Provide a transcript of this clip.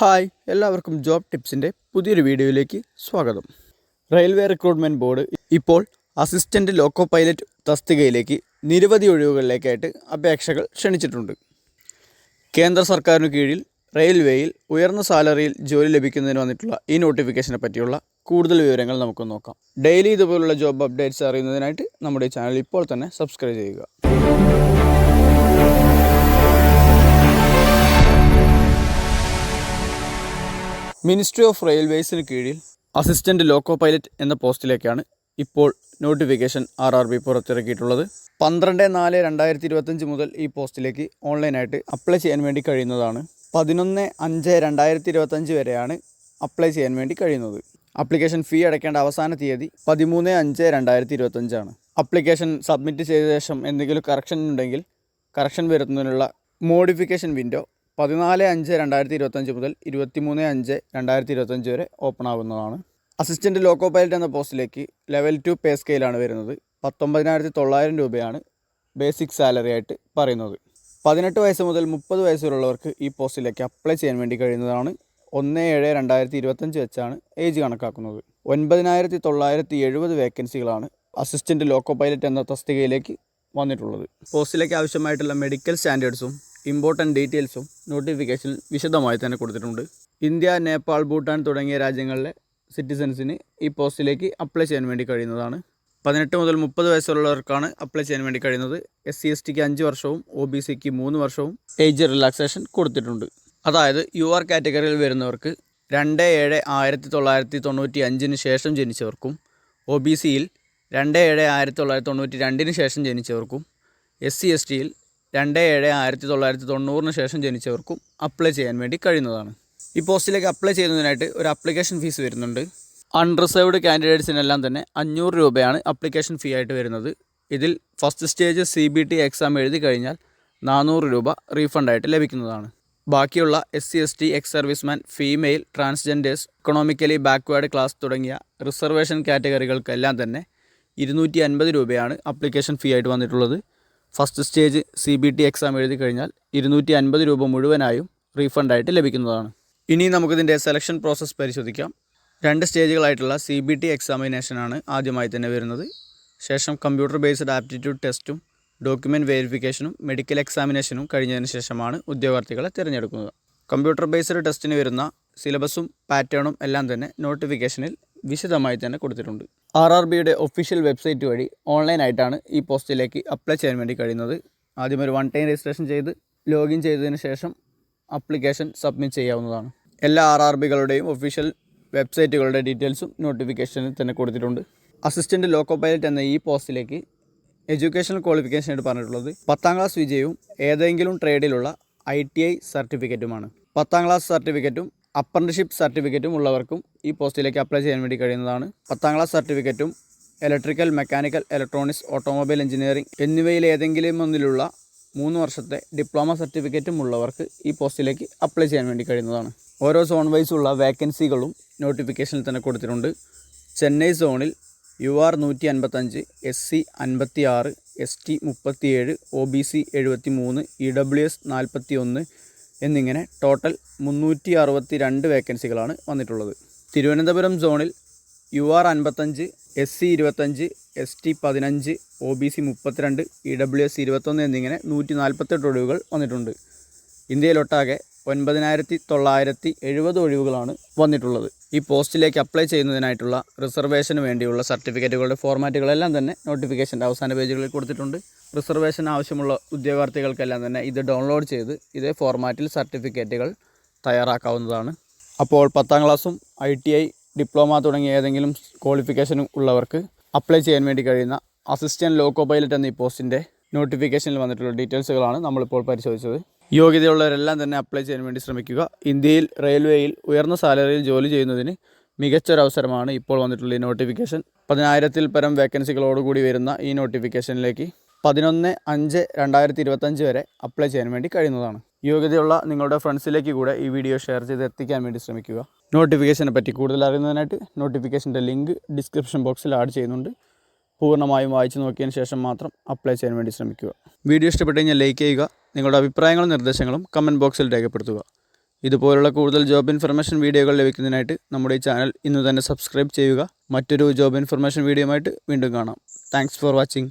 Hi എല്ലാവർക്കും job ടിപ്സിന്റെ പുതിയൊരു വീഡിയോയിലേക്ക് സ്വാഗതം. റെയിൽവേ റിക്രൂട്ട്മെന്റ് ബോർഡ് ഇപ്പോൾ അസിസ്റ്റന്റ് ലോക്കോ പൈലറ്റ് തസ്തികയിലേക്ക് നിരവധി ഒഴിവുകളിലേക്കായിട്ട് അപേക്ഷകൾ ക്ഷണിച്ചിട്ടുണ്ട്. കേന്ദ്ര സർക്കാരിന് കീഴിൽ റെയിൽവേയിൽ ഉയർന്ന സാലറിയിൽ ജോലി ലഭിക്കുന്നതിന് വന്നിട്ടുള്ള ഈ നോട്ടിഫിക്കേഷനെ പറ്റിയുള്ള കൂടുതൽ വിവരങ്ങൾ നമുക്ക് നോക്കാം. ഡെയിലി ഇതുപോലുള്ള ജോബ് അപ്ഡേറ്റ്സ് അറിയുന്നതിനായിട്ട് നമ്മുടെ ചാനൽ ഇപ്പോൾ തന്നെ സബ്സ്ക്രൈബ് ചെയ്യുക. മിനിസ്ട്രി ഓഫ് റെയിൽവേസിന് കീഴിൽ അസിസ്റ്റന്റ് ലോക്കോ പൈലറ്റ് എന്ന പോസ്റ്റിലേക്കാണ് ഇപ്പോൾ നോട്ടിഫിക്കേഷൻ ആർ ആർ ബി പുറത്തിറക്കിയിട്ടുള്ളത്. പന്ത്രണ്ട് നാല് രണ്ടായിരത്തി ഇരുപത്തഞ്ച് മുതൽ ഈ പോസ്റ്റിലേക്ക് ഓൺലൈനായിട്ട് അപ്ലൈ ചെയ്യാൻ വേണ്ടി കഴിയുന്നതാണ്. പതിനൊന്ന് അഞ്ച് രണ്ടായിരത്തി ഇരുപത്തഞ്ച് വരെയാണ് അപ്ലൈ ചെയ്യാൻ വേണ്ടി കഴിയുന്നത്. അപ്ലിക്കേഷൻ ഫീ അടയ്ക്കേണ്ട അവസാന തീയതി പതിമൂന്ന് അഞ്ച് രണ്ടായിരത്തി ഇരുപത്തഞ്ചാണ് അപ്ലിക്കേഷൻ സബ്മിറ്റ് ചെയ്ത ശേഷം എന്തെങ്കിലും കറക്ഷൻ ഉണ്ടെങ്കിൽ കറക്ഷൻ വരുത്തുന്നതിനുള്ള മോഡിഫിക്കേഷൻ വിൻഡോ പതിനാല് അഞ്ച് രണ്ടായിരത്തി ഇരുപത്തഞ്ച് മുതൽ ഇരുപത്തിമൂന്ന് അഞ്ച് രണ്ടായിരത്തി ഇരുപത്തഞ്ച് വരെ ഓപ്പൺ ആവുന്നതാണ്. അസിസ്റ്റന്റ് ലോക്കോ പൈലറ്റ് എന്ന പോസ്റ്റിലേക്ക് ലെവൽ ടു പേ സ്കെയിലാണ് വരുന്നത്. പത്തൊമ്പതിനായിരത്തി തൊള്ളായിരം രൂപയാണ് ബേസിക് സാലറി ആയിട്ട് പറയുന്നത്. പതിനെട്ട് വയസ്സ് മുതൽ മുപ്പത് വയസ്സ് വരെയുള്ളവർക്ക് ഈ പോസ്റ്റിലേക്ക് അപ്ലൈ ചെയ്യാൻ വേണ്ടി കഴിയുന്നതാണ്. ഒന്ന് ഏഴ് രണ്ടായിരത്തി ഇരുപത്തഞ്ച് വെച്ചാണ് ഏജ് കണക്കാക്കുന്നത്. ഒൻപതിനായിരത്തി തൊള്ളായിരത്തി എഴുപത് വേക്കൻസികളാണ് അസിസ്റ്റന്റ് ലോക്കോ പൈലറ്റ് എന്ന തസ്തികയിലേക്ക് വന്നിട്ടുള്ളത്. പോസ്റ്റിലേക്ക് ആവശ്യമായിട്ടുള്ള മെഡിക്കൽ സ്റ്റാൻഡേർഡ്സും ഇമ്പോർട്ടന്റ് ഡീറ്റെയിൽസും നോട്ടിഫിക്കേഷനിൽ വിശദമായി തന്നെ കൊടുത്തിട്ടുണ്ട്. ഇന്ത്യ നേപ്പാൾ ഭൂട്ടാൻ തുടങ്ങിയ രാജ്യങ്ങളിലെ സിറ്റിസൻസിന് ഈ പോസ്റ്റിലേക്ക് അപ്ലൈ ചെയ്യാൻ വേണ്ടി കഴിയുന്നതാണ്. പതിനെട്ട് മുതൽ മുപ്പത് വയസ്സുള്ളവർക്കാണ് അപ്ലൈ ചെയ്യാൻ വേണ്ടി കഴിയുന്നത്. എസ് സി എസ് ടിക്ക് അഞ്ച് വർഷവും ഒ ബി സിക്ക് മൂന്ന് വർഷവും ഏജ് റിലാക്സേഷൻ കൊടുത്തിട്ടുണ്ട്. അതായത് യു ആർ കാറ്റഗറിയിൽ വരുന്നവർക്ക് രണ്ട് ഏഴ് ആയിരത്തി തൊള്ളായിരത്തി തൊണ്ണൂറ്റി അഞ്ചിന് ശേഷം ജനിച്ചവർക്കും ഒ ബി സിയിൽ രണ്ട് ഏഴ് ആയിരത്തി തൊള്ളായിരത്തി തൊണ്ണൂറ്റി രണ്ടിന് ശേഷം ജനിച്ചവർക്കും എസ് സി എസ് ടിയിൽ രണ്ട് ഏഴ് ആയിരത്തി തൊള്ളായിരത്തി തൊണ്ണൂറിന് ശേഷം ജനിച്ചവർക്കും അപ്ലൈ ചെയ്യാൻ വേണ്ടി കഴിയുന്നതാണ്. ഈ പോസ്റ്റിലേക്ക് അപ്ലൈ ചെയ്യുന്നതിനായിട്ട് ഒരു അപ്ലിക്കേഷൻ ഫീസ് വരുന്നുണ്ട്. അൺറിസർവ്ഡ് കാൻഡിഡേറ്റ്സിനെല്ലാം തന്നെ അഞ്ഞൂറ് രൂപയാണ് അപ്ലിക്കേഷൻ ഫീ ആയിട്ട് വരുന്നത്. ഇതിൽ first stage C B T exam എഴുതി കഴിഞ്ഞാൽ നാനൂറ് രൂപ റീഫണ്ടായിട്ട് ലഭിക്കുന്നതാണ്. ബാക്കിയുള്ള S C S T ex servicemen female transgenders economically backward class തുടങ്ങിയ റിസർവേഷൻ കാറ്റഗറികൾക്കെല്ലാം തന്നെ ഇരുന്നൂറ്റി അൻപത് രൂപയാണ് അപ്ലിക്കേഷൻ ഫീ ആയിട്ട് വന്നിട്ടുള്ളത്. First stage C B T exam എഴുതി കഴിഞ്ഞാൽ ഇരുന്നൂറ്റി അൻപത് രൂപ മുഴുവനായും റീഫണ്ടായിട്ട് ലഭിക്കുന്നതാണ്. ഇനി നമുക്കിതിന്റെ സെലക്ഷൻ പ്രോസസ്സ് പരിശോധിക്കാം. രണ്ട് സ്റ്റേജുകളായിട്ടുള്ള സി ബി ടി എക്സാമിനേഷനാണ് ആദ്യമായി തന്നെ വരുന്നത്. ശേഷം കമ്പ്യൂട്ടർ ബേസ്ഡ് ആപ്റ്റിറ്റ്യൂഡ് ടെസ്റ്റും ഡോക്യുമെന്റ് വെരിഫിക്കേഷനും മെഡിക്കൽ എക്സാമിനേഷനും കഴിഞ്ഞതിന് ശേഷമാണ് ഉദ്യോഗാർത്ഥികളെ തിരഞ്ഞെടുക്കുന്നത്. കമ്പ്യൂട്ടർ ബേസ്ഡ് ടെസ്റ്റിന് വരുന്ന സിലബസും പാറ്റേണും എല്ലാം തന്നെ നോട്ടിഫിക്കേഷനിൽ വിശദമായി തന്നെ കൊടുത്തിട്ടുണ്ട്. ആർ ആർ ബിയുടെ ഒഫീഷ്യൽ വെബ്സൈറ്റ് വഴി ഓൺലൈനായിട്ടാണ് ഈ പോസ്റ്റിലേക്ക് അപ്ലൈ ചെയ്യാൻ വേണ്ടി കഴിയുന്നത്. ആദ്യം ഒരു വൺ ടൈം രജിസ്ട്രേഷൻ ചെയ്ത് ലോഗിൻ ചെയ്തതിന് ശേഷം അപ്ലിക്കേഷൻ സബ്മിറ്റ് ചെയ്യാവുന്നതാണ്. എല്ലാ ആർ ആർ ബികളുടെയും ഒഫീഷ്യൽ വെബ്സൈറ്റുകളുടെ ഡീറ്റെയിൽസും നോട്ടിഫിക്കേഷനിൽ തന്നെ കൊടുത്തിട്ടുണ്ട്. അസിസ്റ്റന്റ് ലോക്കോ പൈലറ്റ് എന്ന ഈ പോസ്റ്റിലേക്ക് എഡ്യൂക്കേഷണൽ ക്വാളിഫിക്കേഷൻ ആയിട്ട് പറഞ്ഞിട്ടുള്ളത് പത്താം ക്ലാസ് വിജയവും ഏതെങ്കിലും ട്രേഡിലുള്ള ഐ ടി ഐ സർട്ടിഫിക്കറ്റുമാണ് പത്താം ക്ലാസ് സർട്ടിഫിക്കറ്റും അപ്രന്റിഷിപ്പ് സർട്ടിഫിക്കറ്റും ഉള്ളവർക്കും ഈ പോസ്റ്റിലേക്ക് അപ്ലൈ ചെയ്യാൻ വേണ്ടി കഴിയുന്നതാണ്. പത്താം ക്ലാസ് സർട്ടിഫിക്കറ്റും electrical mechanical electronics automobile engineering എന്നിവയിൽ ഏതെങ്കിലും ഒന്നിലുള്ള മൂന്ന് വർഷത്തെ ഡിപ്ലോമ സർട്ടിഫിക്കറ്റും ഉള്ളവർക്ക് ഈ പോസ്റ്റിലേക്ക് അപ്ലൈ ചെയ്യാൻ വേണ്ടി കഴിയുന്നതാണ്. ഓരോ സോൺ വൈസുള്ള വേക്കൻസികളും നോട്ടിഫിക്കേഷനിൽ തന്നെ കൊടുത്തിട്ടുണ്ട്. ചെന്നൈ സോണിൽ യു ആർ നൂറ്റി അൻപത്തഞ്ച് എസ് സി അൻപത്തി ആറ് എസ് ടി മുപ്പത്തിയേഴ് ഒ ബി സി എഴുപത്തി മൂന്ന് ഇ ഡബ്ല്യു എസ് നാൽപ്പത്തി ഒന്ന് എന്നിങ്ങനെ ടോട്ടൽ മുന്നൂറ്റി അറുപത്തി രണ്ട് വേക്കൻസികളാണ് വന്നിട്ടുള്ളത്. തിരുവനന്തപുരം സോണിൽ യു ആർ അൻപത്തഞ്ച് എസ് സി ഇരുപത്തഞ്ച് എസ് ടി പതിനഞ്ച് ഒ ബി സി മുപ്പത്തിരണ്ട് ഇ ഡബ്ല്യു എസ് ഇരുപത്തൊന്ന് എന്നിങ്ങനെ നൂറ്റി നാൽപ്പത്തെട്ട് ഒഴിവുകൾ വന്നിട്ടുണ്ട്. ഇന്ത്യയിലൊട്ടാകെ ഒൻപതിനായിരത്തി തൊള്ളായിരത്തി എഴുപത് ഒഴിവുകളാണ് വന്നിട്ടുള്ളത്. ഈ പോസ്റ്റിലേക്ക് അപ്ലൈ ചെയ്യുന്നതിനായിട്ടുള്ള റിസർവേഷന് വേണ്ടിയുള്ള സർട്ടിഫിക്കറ്റുകളുടെ ഫോർമാറ്റുകളെല്ലാം തന്നെ നോട്ടിഫിക്കേഷന്റെ അവസാന പേജുകളിൽ കൊടുത്തിട്ടുണ്ട്. റിസർവേഷൻ ആവശ്യമുള്ള ഉദ്യോഗാർത്ഥികൾക്കെല്ലാം തന്നെ ഇത് ഡൗൺലോഡ് ചെയ്ത് ഇതേ ഫോർമാറ്റിൽ സർട്ടിഫിക്കറ്റുകൾ തയ്യാറാക്കാവുന്നതാണ്. അപ്പോൾ പത്താം ക്ലാസ്സും ഐ ടി ഐ ഡിപ്ലോമ തുടങ്ങിയ ഏതെങ്കിലും ക്വാളിഫിക്കേഷനും ഉള്ളവർക്ക് അപ്ലൈ ചെയ്യാൻ വേണ്ടി കഴിയുന്ന അസിസ്റ്റന്റ് ലോക്കോ പൈലറ്റ് എന്ന ഈ പോസ്റ്റിന്റെ നോട്ടിഫിക്കേഷനിൽ വന്നിട്ടുള്ള ഡീറ്റെയിൽസുകളാണ് നമ്മളിപ്പോൾ പരിശോധിച്ചത്. യോഗ്യതയുള്ളവരെല്ലാം തന്നെ അപ്ലൈ ചെയ്യാൻ വേണ്ടി ശ്രമിക്കുക. ഇന്ത്യയിൽ റെയിൽവേയിൽ ഉയർന്ന സാലറിയിൽ ജോലി ചെയ്യുന്നതിന് മികച്ചൊരവസരമാണ് ഇപ്പോൾ വന്നിട്ടുള്ള ഈ നോട്ടിഫിക്കേഷൻ പതിനായിരത്തിൽ പരം വേക്കൻസികളോടുകൂടി വരുന്ന ഈ നോട്ടിഫിക്കേഷനിലേക്ക് പതിനൊന്ന് അഞ്ച് രണ്ടായിരത്തി ഇരുപത്തഞ്ച് വരെ അപ്ലൈ ചെയ്യാൻ വേണ്ടി കഴിയുന്നതാണ്. യോഗ്യതയുള്ള നിങ്ങളുടെ ഫ്രണ്ട്സിലേക്ക് കൂടെ ഈ വീഡിയോ ഷെയർ ചെയ്ത് എത്തിക്കാൻ വേണ്ടി ശ്രമിക്കുക. നോട്ടിഫിക്കേഷനെ പറ്റി കൂടുതൽ അറിയുന്നതിനായിട്ട് നോട്ടിഫിക്കേഷന്റെ ലിങ്ക് ഡിസ്ക്രിപ്ഷൻ ബോക്സിൽ ആഡ് ചെയ്യുന്നുണ്ട്. പൂർണമായും വായിച്ചു നോക്കിയതിന് ശേഷം മാത്രം അപ്ലൈ ചെയ്യാൻ വേണ്ടി ശ്രമിക്കുക. വീഡിയോ ഇഷ്ടപ്പെട്ട് കഴിഞ്ഞാൽ ലൈക്ക് ചെയ്യുക നിങ്ങളുടെ അഭിപ്രായങ്ങളും നിർദ്ദേശങ്ങളും കമന്റ് ബോക്സിൽ രേഖപ്പെടുത്തുക. ഇതുപോലുള്ള കൂടുതൽ ജോബ് ഇൻഫർമേഷൻ വീഡിയോകൾ ലഭിക്കുന്നതിനായിട്ട് നമ്മുടെ ഈ ചാനൽ ഇന്ന് തന്നെ സബ്സ്ക്രൈബ് ചെയ്യുക. മറ്റൊരു ജോബ് ഇൻഫർമേഷൻ വീഡിയോയുമായിട്ട് വീണ്ടും കാണാം. Thanks for watching